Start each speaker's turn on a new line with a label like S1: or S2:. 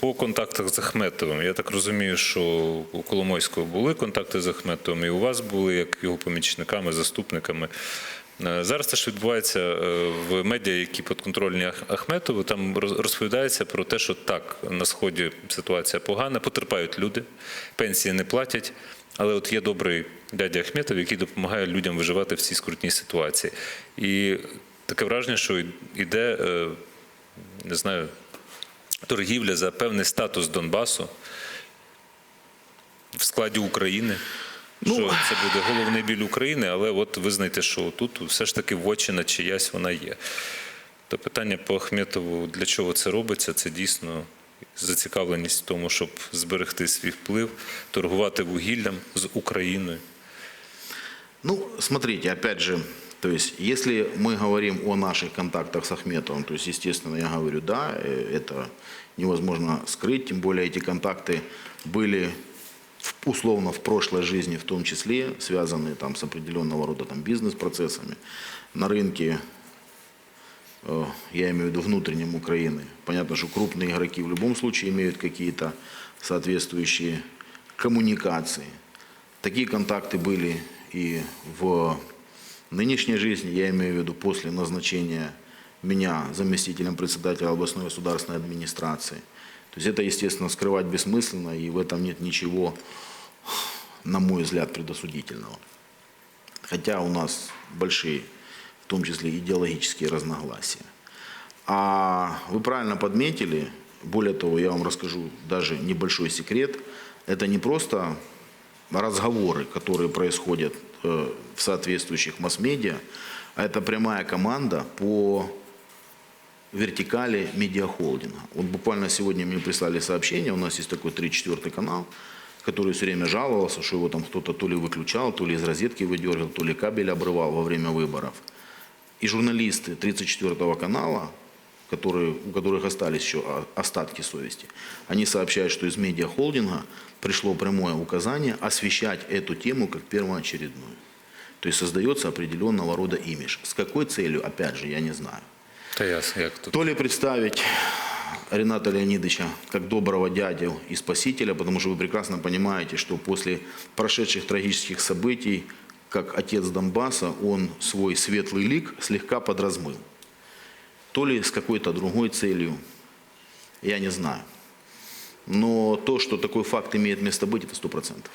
S1: По контактах з Ахметовим, я так розумію, що у Коломойського були контакти з Ахметовим, і у вас були як його помічниками, заступниками. Е, Зараз те, що відбувається е, в медіа, які підконтрольні Ахметову, там розповідається про те, що так, на сході ситуація погана, потерпають люди, пенсії не платять. Але от є добрий дядя Ахметов, який допомагає людям виживати в цій скрутній ситуації. І таке враження, що йде, е, не знаю, торгівля за певний статус Донбасу в складі України.
S2: Ну,
S1: що це буде головний біль України, але от визнайте, що тут все ж таки вочина чиясь вона є. То питання по Ахметову, для чого це робиться, це дійсно зацікавленість в тому, щоб зберегти свій вплив, торгувати вугіллям з Україною.
S2: Ну, смотрите, опять же, то есть, если мы говорим о наших контактах с Ахметовым, то есть, естественно, я говорю, да, э, это невозможно скрыть, тем более эти контакты были условно в прошлой жизни, в том числе, связанные там с определенного рода там бизнес-процессами на рынке, э, я имею в виду внутреннем Украины. Понятно, что крупные игроки в любом случае имеют какие-то соответствующие коммуникации. Такие контакты были и в нынешней жизни, я имею в виду после назначения меня заместителем председателя областной государственной администрации. То есть это, естественно, скрывать бессмысленно, и в этом нет ничего, на мой взгляд, предосудительного. Хотя у нас большие, в том числе идеологические разногласия. А вы правильно подметили, более того, я вам расскажу даже небольшой секрет, это не просто разговоры, которые происходят э, в соответствующих масс-медиа, а это прямая команда по вертикали медиахолдинга. Вот буквально сегодня мне прислали сообщение, у нас есть такой 3-4 канал, который все время жаловался, что его там кто-то то ли выключал, то ли из розетки выдергивал, то ли кабель обрывал во время выборов. И журналисты 34 канала, которые, у которых остались еще остатки совести, они сообщают, что из медиахолдинга пришло прямое указание освещать эту тему как первоочередную. То есть создается определенного рода имидж. С какой целью, опять же, я не знаю.
S1: Та ясно, як тут.
S2: То ли представить Рената Леонидовича как доброго дядю и спасителя, потому что вы прекрасно понимаете, что после прошедших трагических событий, как отец Донбасса, он свой светлый лик слегка подразмыл. То ли с какой-то другой целью, я не знаю. Но то, что такой факт имеет место быть, это сто процентов.